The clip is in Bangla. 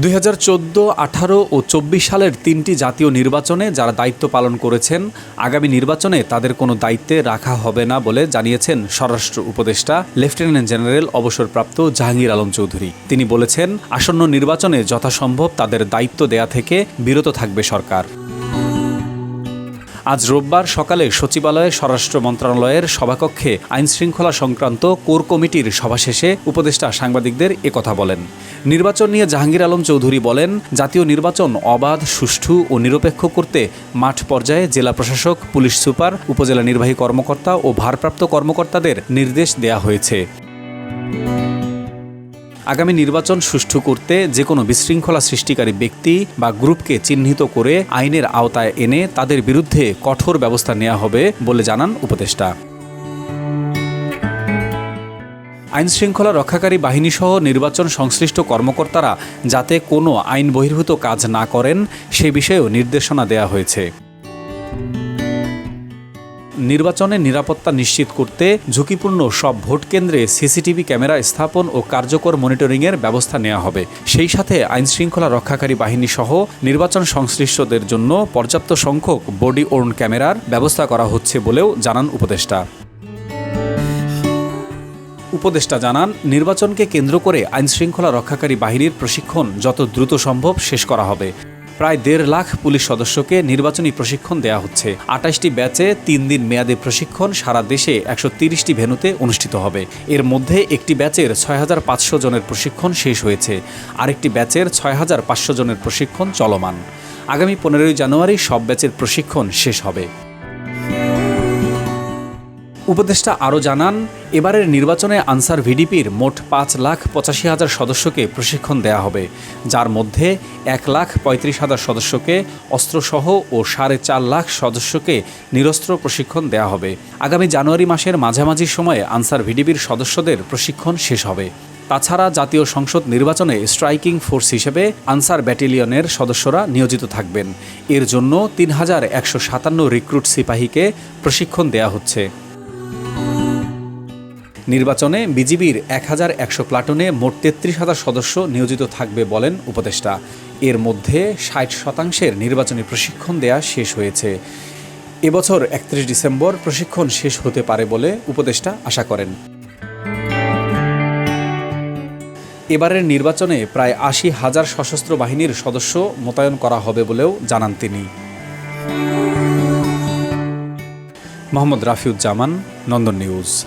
দুই হাজার আঠারো ও চব্বিশ সালের তিনটি জাতীয় নির্বাচনে যারা দায়িত্ব পালন করেছেন, আগামী নির্বাচনে তাদের কোনো দায়িত্বে রাখা হবে না বলে জানিয়েছেন স্বরাষ্ট্র উপদেষ্টা লেফটেন্যান্ট জেনারেল অবসরপ্রাপ্ত জাহাঙ্গীর আলম চৌধুরী। তিনি বলেছেন, আসন্ন নির্বাচনে যথাসম্ভব তাদের দায়িত্ব দেয়া থেকে বিরত থাকবে সরকার। আজ রোববার সকালে সচিবালয়ে স্বরাষ্ট্র মন্ত্রণালয়ের সভাকক্ষে আইন শৃঙ্খলা সংক্রান্ত কোর কমিটির সভা শেষে উপদেষ্টা সাংবাদিকদের একথা বলেন। নির্বাচন নিয়ে জাহাঙ্গীর আলম চৌধুরী বলেন, জাতীয় নির্বাচন অবাধ, সুষ্ঠু ও নিরপেক্ষ করতে মাঠ পর্যায়ে জেলা প্রশাসক, পুলিশ সুপার, উপজেলা নির্বাহী কর্মকর্তা ও ভারপ্রাপ্ত কর্মকর্তাদের নির্দেশ দেয়া হয়েছে। আগামী নির্বাচন সুষ্ঠু করতে যে কোনো বিশৃঙ্খলা সৃষ্টিকারী ব্যক্তি বা গ্রুপকে চিহ্নিত করে আইনের আওতায় এনে তাদের বিরুদ্ধে কঠোর ব্যবস্থা নেওয়া হবে বলে জানান উপদেষ্টা। আইন শৃঙ্খলা রক্ষাকারী বাহিনীসহ নির্বাচন সংশ্লিষ্ট কর্মকর্তারা যাতে কোনো আইন বহির্ভূত কাজ না করেন, সে বিষয়েও নির্দেশনা দেওয়া হয়েছে। নির্বাচনে নিরাপত্তা নিশ্চিত করতে ঝুঁকিপূর্ণ সব ভোট কেন্দ্রে সিসিটিভি ক্যামেরা স্থাপন ও কার্যকর মনিটরিংয়ের ব্যবস্থা নেওয়া হবে। সেই সাথে আইন শৃঙ্খলা রক্ষাকারী বাহিনী সহ নির্বাচন সংশ্লিষ্টদের জন্য পর্যাপ্ত সংখ্যক বডি ওর্ন ক্যামেরার ব্যবস্থা করা হচ্ছে বলেও জানান উপদেষ্টা। উপদেষ্টা জানান, নির্বাচনকে কেন্দ্র করে আইন শৃঙ্খলা রক্ষাকারী বাহিনীর প্রশিক্ষণ যত দ্রুত সম্ভব শেষ করা হবে। প্রায় দেড় লাখ পুলিশ সদস্যকে নির্বাচনী প্রশিক্ষণ দেয়া হচ্ছে। আঠাশটি ব্যাচে তিন দিন মেয়াদী প্রশিক্ষণ সারা দেশে একশো তিরিশটি ভেনুতে অনুষ্ঠিত হবে। এর মধ্যে একটি ব্যাচের ছয় হাজার পাঁচশো জনের প্রশিক্ষণ শেষ হয়েছে। আরেকটি ব্যাচের ছয় হাজার পাঁচশো জনের প্রশিক্ষণ চলমান। আগামী পনেরোই জানুয়ারি সব ব্যাচের প্রশিক্ষণ শেষ হবে। উপদেষ্টা আরও জানান, এবারের নির্বাচনে আনসার ভিডিপির মোট পাঁচ লাখ পঁচাশি হাজার সদস্যকে প্রশিক্ষণ দেওয়া হবে, যার মধ্যে এক লাখ পঁয়ত্রিশ হাজার সদস্যকে অস্ত্রসহ ও সাড়ে চার লাখ সদস্যকে নিরস্ত্র প্রশিক্ষণ দেওয়া হবে। আগামী জানুয়ারি মাসের মাঝামাঝি সময়ে আনসার ভিডিপির সদস্যদের প্রশিক্ষণ শেষ হবে। তাছাড়া জাতীয় সংসদ নির্বাচনে স্ট্রাইকিং ফোর্স হিসেবে আনসার ব্যাটালিয়নের সদস্যরা নিয়োজিত থাকবেন। এর জন্য তিন হাজার একশো সাতান্ন রিক্রুট সিপাহীকে প্রশিক্ষণ দেওয়া হচ্ছে। নির্বাচনে বিজিবির এক হাজার একশো প্লাটুনে মোট তেত্রিশ হাজার সদস্য নিয়োজিত থাকবে বলেন উপদেষ্টা। এর মধ্যে ষাট শতাংশের নির্বাচনী প্রশিক্ষণ দেয়া শেষ হয়েছে। এবছর একত্রিশ ডিসেম্বর প্রশিক্ষণ শেষ হতে পারে বলে উপদেষ্টা আশা করেন। এবারের নির্বাচনে প্রায় আশি হাজার সশস্ত্র বাহিনীর সদস্য মোতায়েন করা হবে বলেও জানান তিনি। মোহাম্মদ রাফিউজ্জামান, নন্দন নিউজ।